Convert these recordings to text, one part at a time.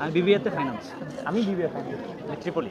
আমি বিবিএতে ফাইন্যান্স আমি বিবিএ ফাইনান্স ত্রিপলি।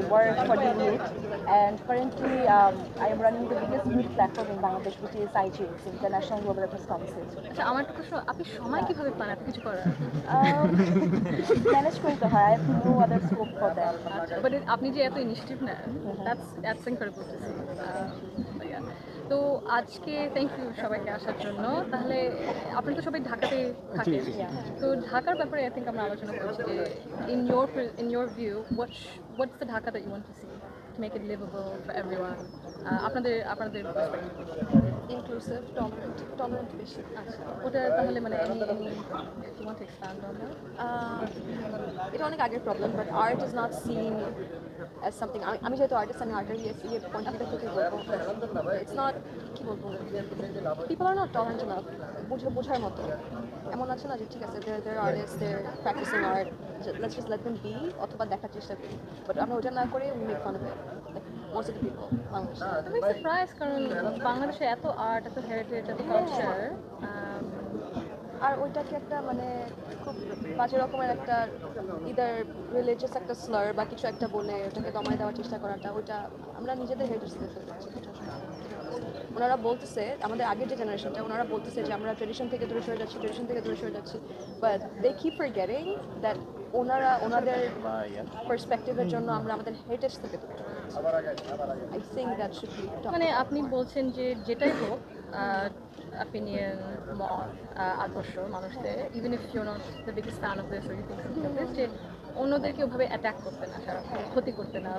work for the youth. and currently um, I am running the biggest youth platform in Bangladesh which is IGX, International Global Affairs Council. আচ্ছা আমার একটা প্রশ্ন আপনি সময় কীভাবে পান এত কিছু করার ম্যানেজ করতে হয় I have no other scope for that. But আপনি যে এত ইনিশিয়েটিভ নেন that's that's yeah. To see তো আজকে থ্যাংক ইউ সবাইকে আসার জন্য। তাহলে আপনি তো সবাই ঢাকাতে থাকেন। তো ঢাকার ব্যাপারে আই থিঙ্ক আমরা আলোচনা করছি যে in your in your view what what's the Dhaka that you want to see to make it liveable for everyone আপনাদের আপনাদের perspective। Inclusive, tolerant, tolerant বেশি। আচ্ছা ওটা তাহলে মানে any any you want expand on that এটা অনেক আগের problem but art is not seen as something আমি যেহেতু আর্টিস্ট আমি আর্টের ইয়ে ইয়ে পয়েন্ট থেকে বলব। ইটস নট কী বলব? People are not tolerant enough বুঝে বোঝার মতো। এমন আছে না যে ঠিক আছে দের দের artist there practising art let's just let them be অথবা দেখার চেষ্টা করি। বাট আমরা ওটা না করে we make fun of of the people বাংলাদেশে আমি সারপ্রাইজ কারণ বাংলাদেশে এত আর্ট এত হেরিটেজ এত কালচার আর ওইটাকে একটা মানে খুব বাজে রকমের একটা ইদার রিলিজিয়াস একটা স্লার বা কিছু একটা বলে ওটাকে দমায় দেওয়ার চেষ্টা করাটা ওইটা আমরা নিজেদের হেরিটেজ থেকে ফেলে যাচ্ছি ওনারা বলতেছে, আমাদের আগের যে জেনারেশনটা ওনারা বলতেছে যে আমরা ট্রেডিশন থেকে দূরে সরে যাচ্ছি ট্রেডিশন থেকে দূরে সরে যাচ্ছি but they keep forgetting that ওনারা, ওনাদের পার্সপেক্টিভের জন্য আমরা আমাদের হেরিটেজ থেকে আই থিঙ্ক দ্যাট শুড মানে আপনি বলছেন যে যেটাই হোক অপিনিয়ন মত আহ, আদর্শ মানুষদের even if you not the biggest fan of this যে অন্যদেরকে ওভাবে অ্যাটাক করতে না সারাক্ষণ ক্ষতি করতে না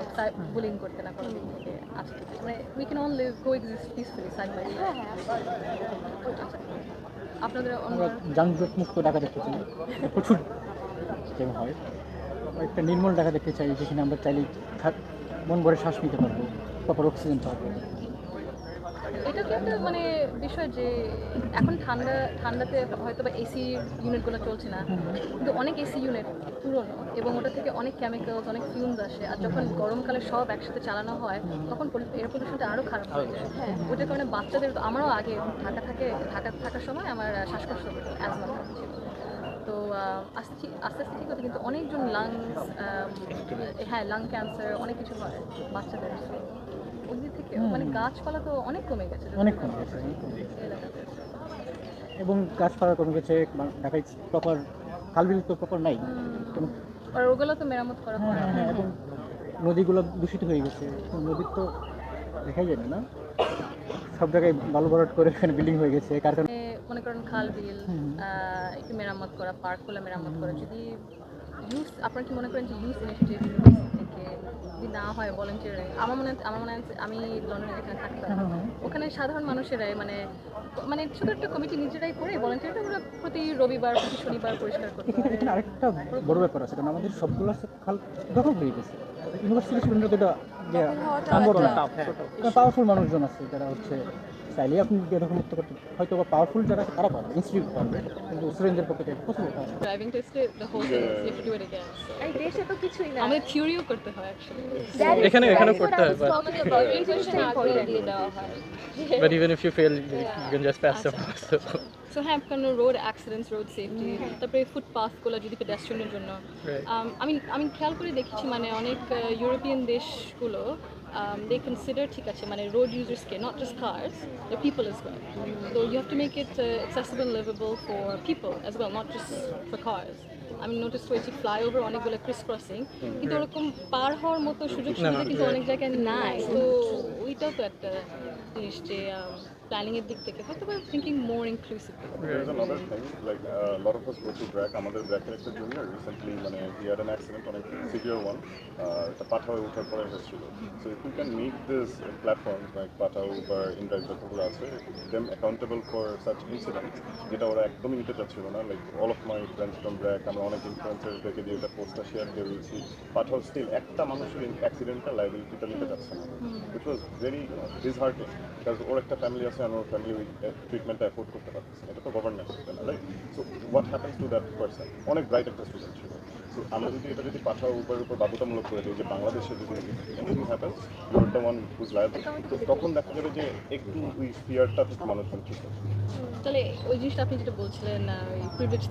বুলিং করতে না কোনো দিক থেকে আজকে মানে we can on live coexist peacefully side by হ্যাঁ হ্যাঁ। আপনাদের যানজট মুক্ত ঢাকা দেখতে চাই। প্রচুর যেমন হয়। একটা নির্মল ঢাকা দেখতে চাই যেখানে আমরা চাইলে মন ভরে শ্বাস নিতে পারব প্রপার অক্সিজেন পাবো। এটা কি একটা মানে বিষয় যে এখন ঠান্ডা ঠান্ডাতে হয়তো বা এসি ইউনিটগুলো চলছে না কিন্তু অনেক এসি ইউনিট পুরনো এবং ওটা থেকে অনেক কেমিক্যালস অনেক ফিউমস আসে। আর যখন গরমকালে সব একসাথে চালানো হয় তখন এয়ার পলিউশনটা আরও খারাপ হয়ে যায়। হ্যাঁ। ওটার কারণে বাচ্চাদের তো আমারও আগে ঢাকা থাকে ঢাকা থাকার সময় আমার শ্বাসকষ্ট হতো অ্যাজমা ছিল তো আস্তে আস্তে আস্তে ঠিক হতো কিন্তু অনেকজন লাংস হ্যাঁ লাং ক্যান্সার অনেক কিছু হয় বাচ্চাদের। ওই থেকে মানে গাছপালা তো অনেক কমে গেছে অনেক কমে গেছে। এবং গাছপালা কমে গেছে ঢাকায় প্রপার খালবিল তো প্রপার নাই। আর ওগুলো তো মেরামত করা হয়। হ্যাঁ হ্যাঁ এবং নদীগুলো দূষিত হয়ে গেছে। নদীর তো দেখাই যায় না সব জায়গায় বালু ভরাট করে এখানে বিল্ডিং হয়ে গেছে কারখানা মনে করেন খাল বিল একটু মেরামত করা পার্কগুলো মেরামত করা যদি ইউথ আপনারা কি মনে করেন যে ইউথ ইনিশিয়েটিভ থেকে যদি না হয় ভলেন্টিয়ার আমার মনে হয়- আমার মনে হয় আমি লন্ডনে যেখানে থাকতাম। ওখানে সাধারণ মানুষেরাই মানে মানে ছোট একটা কমিটি নিজেরাই করে ভলেন্টিয়ারটা ওরা প্রতি রবিবার প্রতি শনিবার পরিষ্কার করতে এখানে এখানে আরেকটা বড় ব্যাপার আছে কারণ আমাদের সবগুলো আছে খাল দখল হয়ে গেছে। ইউনিভার্সিটি স্টুডেন্টরা তো এটা পাওয়ারফুল মানুষজন আছে যারা হচ্ছে চাইলে আপনি বেদখল মুক্ত করতে হয়তো বা পাওয়ারফুল যারা আছে তারা পারবে ইনস্টিটিউট পারবে কিন্তু স্টুডেন্টদের পক্ষে এটা পসিবল না ড্রাইভিং টেস্টে the whole thing you have to do it again এই দেশে তো কিছুই না আমাদের থিওরিও করতে হয় অ্যাকচুয়ালি এখানে এখানে করতে হয় but, দিয়ে দেওয়া হয় but even if you fail you, you can just pass them so so হ্যাঁ কোনো রোড অ্যাক্সিডেন্টস রোড সেফটি তারপরে ফুটপাথগুলো যদি পেডেস্ট্রিয়ানের জন্য Right. Um, আমি আমি খেয়াল করে দেখেছি মানে অনেক ইউরোপিয়ান দেশগুলো দে কনসিডার ঠিক আছে মানে road ইউজার্সকে not just cars the people as well তো you have to make it accessible liveable for people as well not just for cars আমি নোটিস করেছি ফ্লাইওভার অনেকগুলো ক্রিস ক্রসিং কিন্তু ওরকম পার হওয়ার মতো সুযোগ সুবিধা কিন্তু অনেক জায়গায় নাই তো ওইটাও তো একটা জিনিস যে প্ল্যানিং এর দিক থেকে হয়তো বা thinking more inclusive There's another thing, like a lot of us go to BRAC, আমাদের এর একটা জুনিয়র রিসেন্টলি মানে he had an accident অনেক সিভিয়ার ওয়ান একটা পাঠা হয়ে ওঠার পরে হয়েছিল so if you can make this platform like Pathao Uber inDrive যতগুলো আছে them accountable for such incident যেটা ওরা একদমই নিতে চাচ্ছিল না like all of my friends from BRAC আমরা অনেক ইনফ্লুয়েন্সারদেরকে দিয়ে এটা পোস্টটা শেয়ার করে দিয়েছি পাঠাও স্টিল একটা মানুষের অ্যাক্সিডেন্টটা লাইবিলিটিটা নিতে চাচ্ছে না। ইট ওয়াজ ভেরি ডিসহার্টিং বিকজ ওর একটা ফ্যামিলি আছে আর ওর ফ্যামিলি ওই ট্রিটমেন্টটা অ্যাফোর্ড করতে পারতেছে না। এটা তো government right so what happens to that person অনেক ব্রাইট একটা স্টুডেন্ট ছিল। সো আমরা যদি এটা যদি পাঠাও উপর উপর বাধ্যতামূলক করে দিই যে বাংলাদেশে যদি anything happens you're the one who's liable তো তখন দেখা যাবে যে একটু ওই ফিয়ারটা থেকে মানুষজন ঠিক তাহলে ওই জিনিসটা আপনি যেটা বলছিলেন ওই প্রিভিলেজ